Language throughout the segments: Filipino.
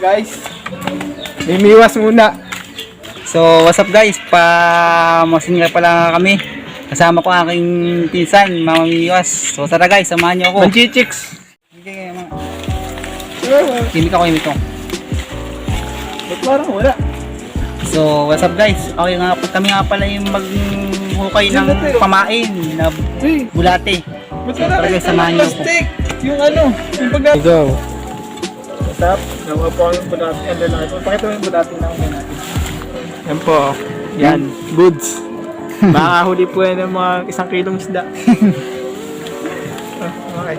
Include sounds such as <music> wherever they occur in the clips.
guys. Mimiwas muna. So, what's up guys? Pa masin nga pala kami. Kasama ko ang aking pinsan, Mama Miwas. So, tara guys, samahan niyo ako. Manchichicks. Sige, mga... Kimik ako, kimik ko. Ba't parang wala? So, what's up guys? Okay nga, kami nga pala yung maghukay ng pamain na bulate. ba't So, wala tara, kayo samahan niyo ako. plastic? Yung ano, yung pag- Go. Up? Nawa po yung bulati. Ano lang ito. Pakita mo yung bulati na ako natin. Yan po. Yan. Goods. <laughs> Makakahuli po yan ng mga isang kilong isda. Ah, <laughs> okay.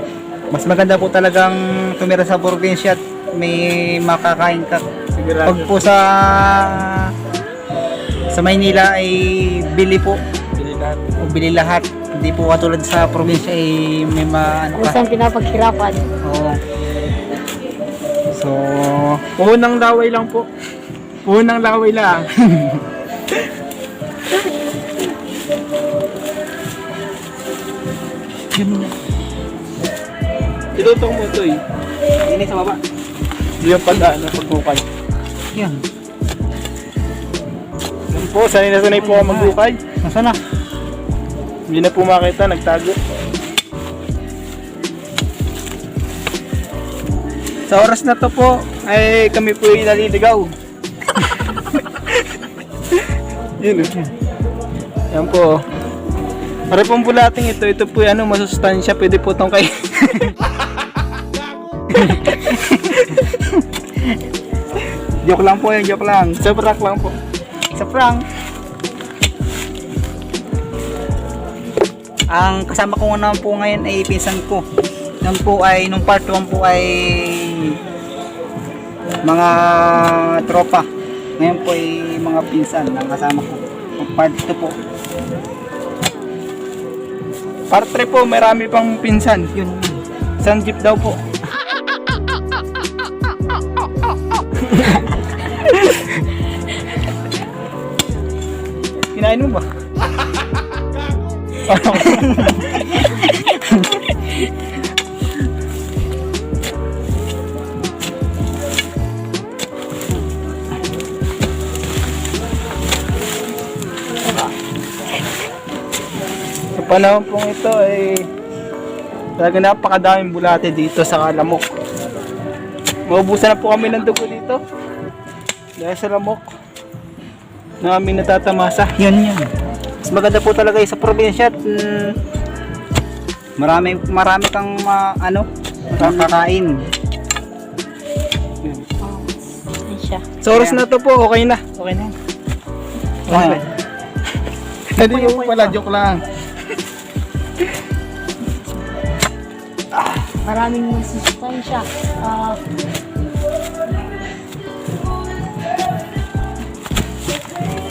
Mas maganda po talagang tumira sa probinsya at may makakain ka. Sigurado. Pag po sa sa Maynila ay bili po. Bili lahat. O bili lahat. Hindi po katulad sa probinsya ay may ma ano saan pinapaghirapan. Oo. So, Unang laway lang po. Unang laway lang. Tinutong mo ito eh. ini sa baba. Hindi yung pag ano, pagbukay. Yan. Yan po, sanay na sanay po ako magbukay. Nasaan na? Hindi na po makita, nagtago. Sa oras na to po, ay kami po yung naliligaw. <laughs> Yun oh. Yan po. Para pong bulating ito, ito po yung ano, masustansya, pwede po itong kay... <laughs> Joke lang po yan, joke lang. Sa prank lang po. Sa prank. Ang kasama ko naman po ngayon ay pinsan ko. Nung po ay, nung part 1 po ay mga tropa. Ngayon po ay mga pinsan ang kasama ko. Part 2 po. Part 3 po, marami pang pinsan. Yun. Isang daw po. <laughs> Kinain mo ba? <laughs> panahon pong ito ay talaga napakadaming bulate dito sa Kalamok. Maubusan na po kami ng dugo dito. Dahil sa lamok na aming natatamasa. Yun yun. Mas maganda po talaga sa probinsya at mm, marami, marami kang ma, ano, makakain. Sa oras na to po, okay na. Okay na. yan. Okay. Hindi po pala, joke lang. Maraming masustansya. Ah,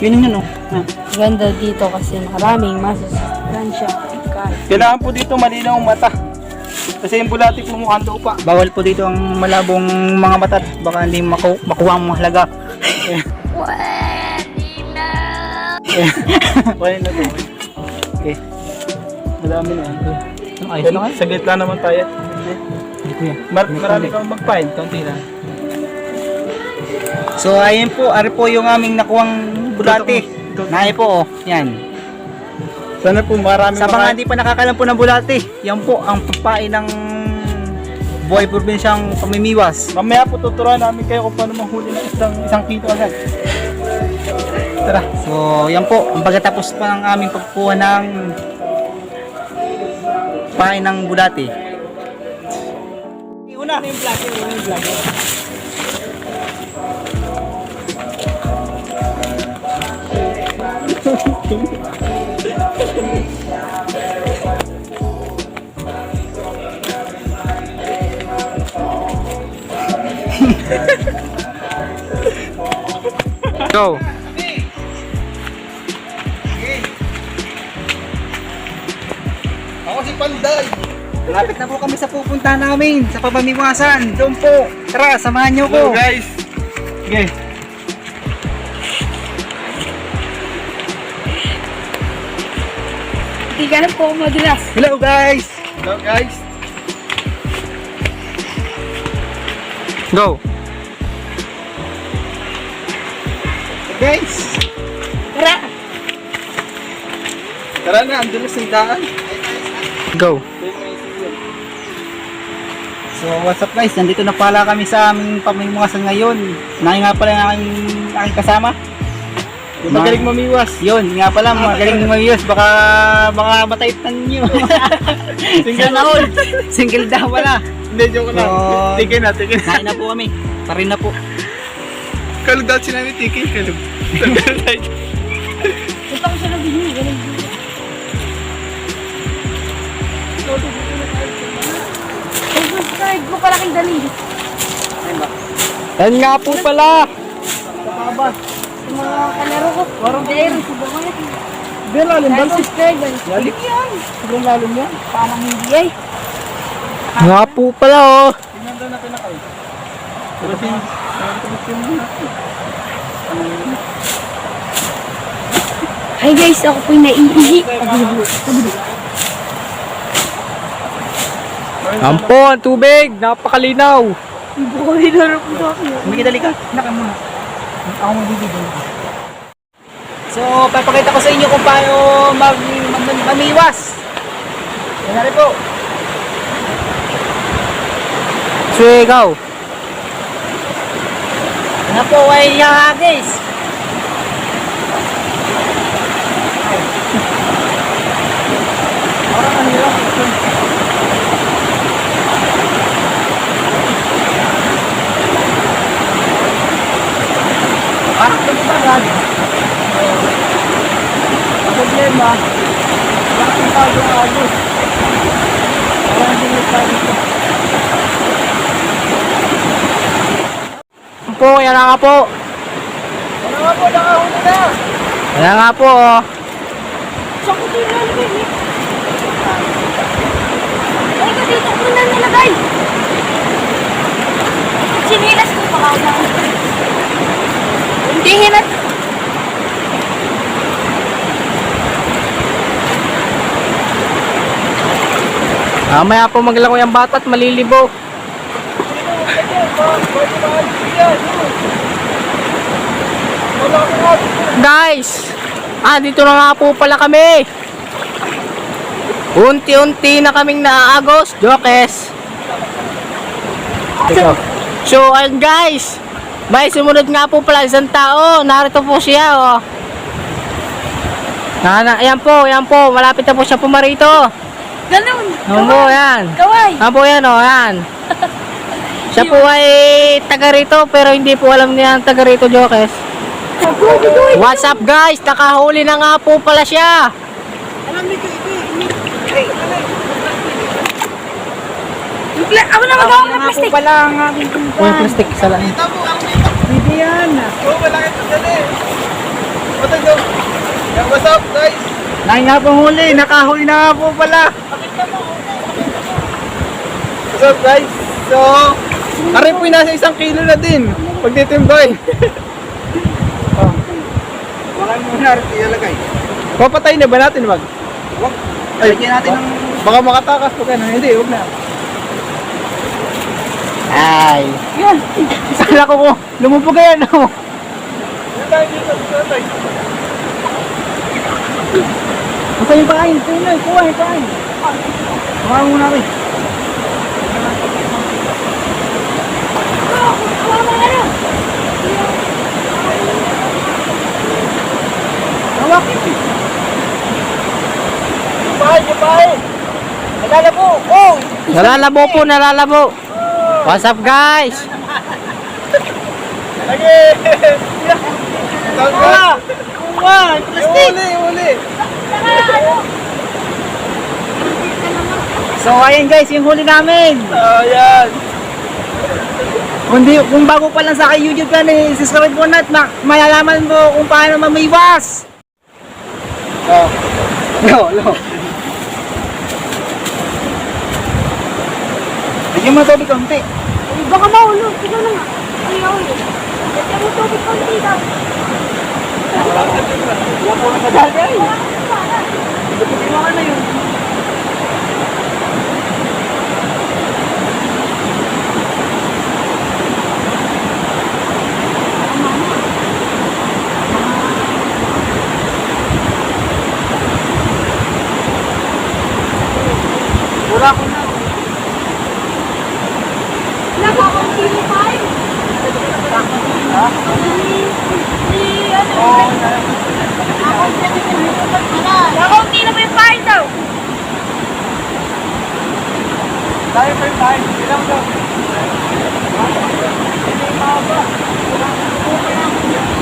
Yun yun, oh. Ah. ganda dito kasi maraming masustansya. Kailangan po dito malinaw ang mata. Kasi yung bulati po mukhang lupa. Bawal po dito ang malabong mga mata at baka hindi maku makuha ang mahalaga. <laughs> Okay na to. Okay. Madami na. Ano, ayos na kayo? sa gitna naman tayo. Hindi kuya. Mar marami kang magpain, kaunti lang. So ayun po, ari po yung aming nakuwang bulate. Naay po, oh. Yan. Sana po marami Sa mga hindi pa nakakalam po ng bulate, yan po ang papain ng buhay probinsyang pamimiwas. Mamaya po tuturuan namin kayo kung paano mahuli ng isang, isang kilo agad. Tara. So, yan po. Ang pagkatapos pa ng aming pagkuha ng pain ng bulate. Una. yung vlog? Ano yung vlog? Go. Ako si Panday! Malapit na po kami sa pupunta namin sa pamamiwasan. Doon po. Tara, samahan niyo Hello ko. guys! Okay. Hindi ka na po madulas. Hello guys. Hello guys! Go. Guys! Tara! Tara na, ang dulas ng daan. Go. So what's up guys, nandito na pala kami sa aming pamimiwasan ngayon. Nangin nga pala yung aking, aking kasama. Yung magaling mamiwas. Yun, nga pala, magaling mayos. Baka, baka mataitan nyo. <laughs> Single Sana all. Single daw wala. Hindi, joke lang. So- Tigay na, tigay na. Kain na po kami. Parin na po. Kalog daw si namin, tigay, kalog. Ito ko siya ng video. Galing. Subscribe mo pala kay Dali. Yan nga po pala. Sa mga kalaro ko. Warang player. Subang mo yan. Hindi, lalim ba? subscribe. Lalim yan. Sobrang lalim yan. Parang hindi ay. Nga po pala, oh. Tingnan daw natin ako. Pero sin... Hi guys, ako po'y naiihi. Ampo, ang tubig. Napakalinaw. Na rin po sa akin. Umikidali ka. Naka muna. Ako magbibigay. So, papakita ko sa inyo kung paano mag, mag, mamiwas. Yan po. Sigaw. Yan na po ay hagis. Parang ano yun? Parang tumutagad. Ang problema, bakit yung bago ang agos? Parang mo pa dito. Ampo, yan na nga po. Ano nga po, nakahuli na! Yan nga po, oh. Sa ko din nalagay eh. Ay, ko dito ko na nilagay. Sinilas ko pa lang. Hindi hinat. Mamaya po maglako yung bata at malilibo. Guys, ah dito na nga po pala kami. Unti-unti na kaming naaagos, jokes. So, ayun guys, may sumunod nga po pala isang tao. Narito po siya, oh. Ayan po, ayan po, malapit na po siya pumarito. Ganun. Ayan po, ayan. Kaway. Ayan po yan, oh, ayan. <laughs> Siya po ay taga rito, pero hindi po alam niya ang taga rito, Jokes. What's up, guys? Nakahuli na nga po pala siya. Ako na magawa ng plastic. pala ang aking Oh, yung plastic sa lang. Hindi yan. Malaki ito dali. Ito. Yan, what's up, guys? Nang nga pong huli, nakahuli na nga po pala. What's up, guys? So, arin po yung nasa isang kilo na din. Pag ditimbay. <laughs> oh. Wala mo na rin ilalagay. Papatay na ba natin, wag? Wag. Ay, Lagyan natin ng... Baka makatakas po kayo. Hindi, huwag na. Ay. Yan. Kala ko ko, lumubog yan, oh. Basta yung pakain. Yun, kuha yung pakain. Kuha muna rin. Hawakin. Pahay, pahay. Nalala po. Oh! Nalalabo po, nalalabo. What's up, guys? Lagi! Kuha! Kuha! Yung Plastic! Uli, uli. So ayun guys, yung huli namin. Oh, yan. Kung, di, kung bago pa lang sa aking YouTube yan, eh, subscribe mo na at ma- malalaman mo kung paano mamiwas. Oh. Lo, lo. Bigyan mo tubig konti. Ay, Baka mahulog. Tignan na nga. Ay, mahulog. Tignan mo tubig konti daw. Wala po Iwakan na yun. Wala ko na. Nakakong eh. Ha? Ni, ni, Nakaunti na ba yung bahay daw? Tayo pa yung tayo. Ilang daw? Hindi mahaba. Magkano